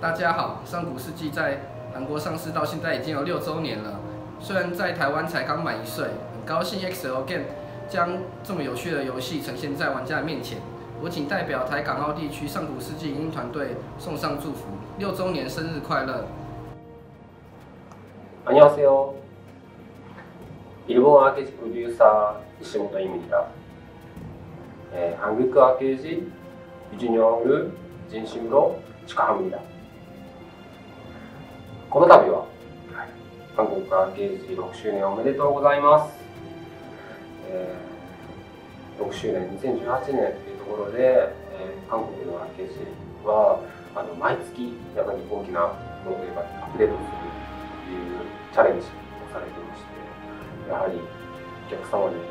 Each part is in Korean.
大家好，上古世纪在韩国上市到现在已经有六周年了。虽然在台湾才刚满一岁，很高兴 XL Game 将这么有趣的游戏呈现在玩家的面前。我仅代表台港澳地区上古世纪影音团队送上祝福，六周年生日快乐！안녕하세 요。 일본아케이프로듀서石本입니 다。 한국아케이지유진영을진심으로축하합니다 この度は、韓国アーケージ6周年おめでとうございます。えー、6周年、2018年というところで、えー、韓国のアーケージはあの毎月やはり大きなノートがアップデートするというチャレンジをされていまして、やはりお客様に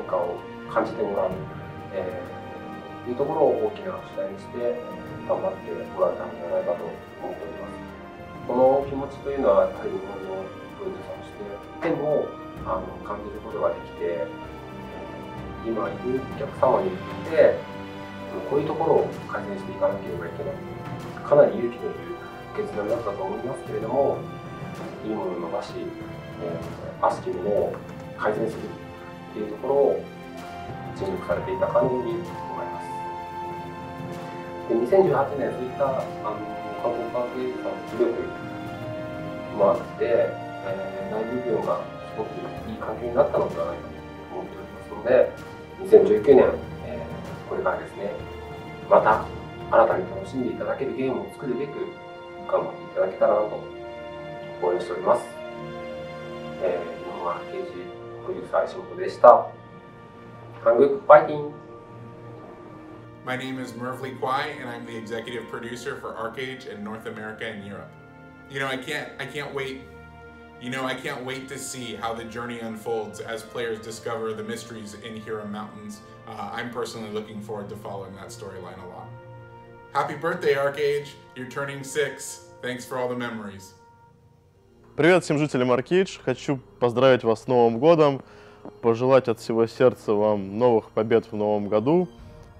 変化を感じてもらう、えー、いうところを大きな主題にして頑張ってもらえたのではないかと思っております。この気持ちというのはやはり日本のプロデューサーとしてでもあの感じることができて今いるお客様にとってこういうところを改善していかなければいけない。かなり勇気のいる決断だったと思いますけれどもいいものを伸ばし、えー、悪しきも改善するっていうところを尽力されていた感じに思います。で2018年そういったあの韓国関係者の努力もあって、えー、内部業がすごくいい環境になったのではないかと思っておりますので2019年、えー、これからですねまた新たに楽しんでいただけるゲームを作るべく頑張っていただけたらなと応援しております、えー、日本は刑事プロデューサー石本でした。韓国ファイティン My name is Merv Lee Kwai, and I'm the executive producer for ArcAge in North America and Europe. You know, I can't, I can't wait. You know, I can't wait to see how the journey unfolds as players discover the mysteries in Hiram Mountains. Uh, I'm personally looking forward to following that storyline a lot. Happy birthday, ArcAge! You're turning six. Thanks for all the memories. Привет всем жителям Arcade. Хочу поздравить вас с Новым годом, пожелать от всего сердца вам новых побед в Новом году.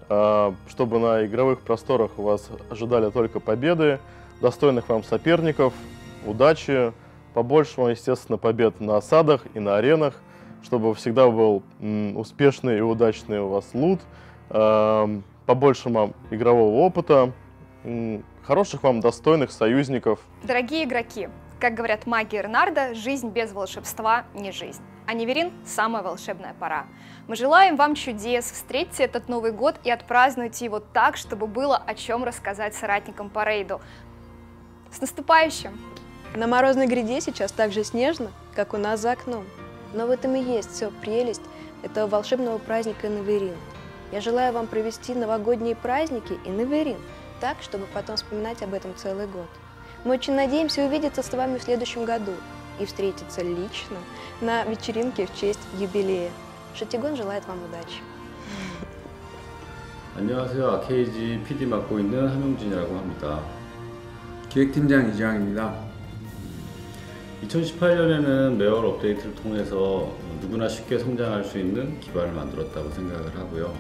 А, чтобы на игровых просторах вас ожидали только победы, достойных вам соперников, удачи, побольше вам, естественно, побед на осадах и на аренах, чтобы всегда был успешный и удачный у вас лут, а, побольше вам игрового опыта, хороших вам достойных союзников. Дорогие игроки, как говорят маги Эрнарда, жизнь без волшебства не жизнь. А Неверин – самая волшебная пора. Мы желаем вам чудес, встретьте этот Новый год и отпразднуйте его так, чтобы было о чем рассказать соратникам по рейду. С наступающим! На морозной гряде сейчас так же снежно, как у нас за окном. Но в этом и есть все прелесть этого волшебного праздника Неверин. Я желаю вам провести новогодние праздники и Неверин так, чтобы потом вспоминать об этом целый год. Мы очень надеемся увидеться с вами в следующем году и встретиться лично на вечеринке в честь юбилея. Шатигон желает вам удачи. 안녕하세요. 아케이지 PD 맡고 있는 한용진이라고 합니다. 기획팀장 이주환입니다. 2018년에는 매월 업데이트를 통해서 누구나 쉽게 성장할 수 있는 기반을 만들었다고 생각을 하고요.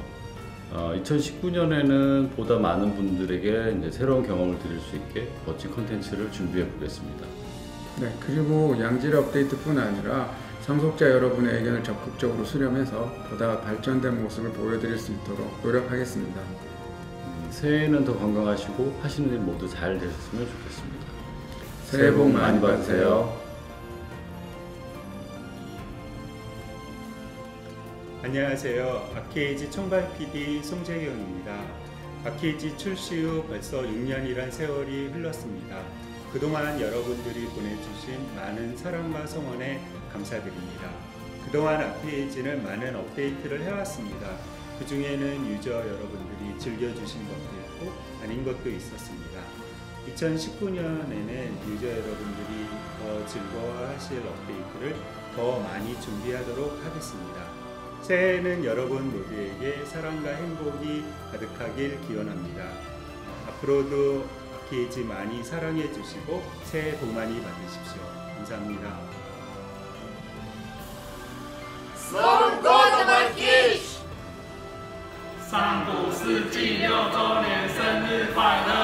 어, 2019년에는 보다 많은 분들에게 이제 새로운 경험을 드릴 수 있게 멋진 컨텐츠를 준비해 보겠습니다. 네, 그리고 양질 업데이트뿐 아니라 상속자 여러분의 의견을 적극적으로 수렴해서 보다 발전된 모습을 보여드릴 수 있도록 노력하겠습니다. 음, 새해에는 더 건강하시고 하시는 일 모두 잘 되셨으면 좋겠습니다. 새해 복 많이 받으세요. 안녕하세요. 아케이지 총괄 PD 송재경입니다. 아케이지 출시 후 벌써 6년이란 세월이 흘렀습니다. 그동안 여러분들이 보내주신 많은 사랑과 성원에 감사드립니다. 그동안 아케이지는 많은 업데이트를 해왔습니다. 그 중에는 유저 여러분들이 즐겨주신 것도 있고 아닌 것도 있었습니다. 2019년에는 유저 여러분들이 더 즐거워하실 업데이트를 더 많이 준비하도록 하겠습니다. 새해에는 여러분 모두에게 사랑과 행복이 가득하길 기원합니다. 앞으로도 게이지 많이 사랑해 주시고 새해 복 많이 받으십시오. 감사합니다. s l 上古世纪六周年生日快乐！